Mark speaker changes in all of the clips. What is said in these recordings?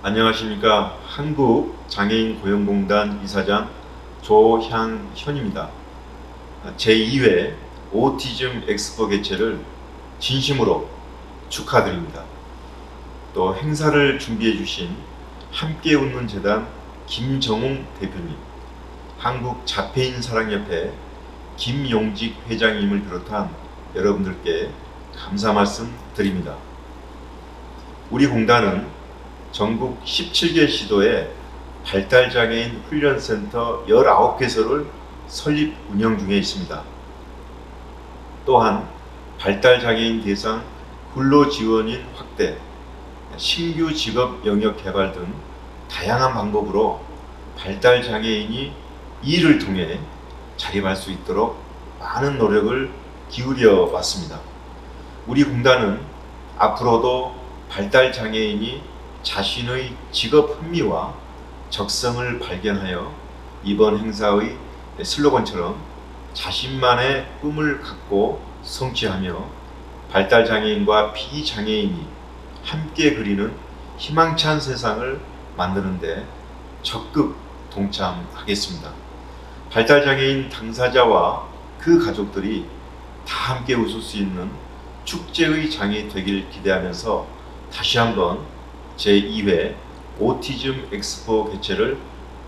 Speaker 1: 안녕하십니까 한국 장애인 고용공단 이사장 조향현입니다. 제2회 오티즘 엑스포 개최를 진심으로 축하드립니다. 또 행사를 준비해 주신 함께 웃는 재단 김정웅 대표님, 한국 자폐인 사랑협회 김용직 회장님을 비롯한 여러분들께 감사 말씀 드립니다. 우리 공단은 전국 17개 시도에 발달장애인 훈련센터 19개소를 설립 운영 중에 있습니다. 또한 발달장애인 대상 근로지원인 확대, 신규 직업 영역 개발 등 다양한 방법으로 발달장애인이 일을 통해 자립할 수 있도록 많은 노력을 기울여 왔습니다. 우리 공단은 앞으로도 발달장애인이 자신의 직업 흥미와 적성을 발견하여 이번 행사의 슬로건처럼 자신만의 꿈을 갖고 성취하며 발달장애인과 비장애인이 함께 그리는 희망찬 세상을 만드는데 적극 동참하겠습니다. 발달장애인 당사자와 그 가족들이 다 함께 웃을 수 있는 축제의 장이 되길 기대하면서 다시 한번 제2회 오티즘 엑스포 개최를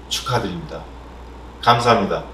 Speaker 1: 축하드립니다. 감사합니다.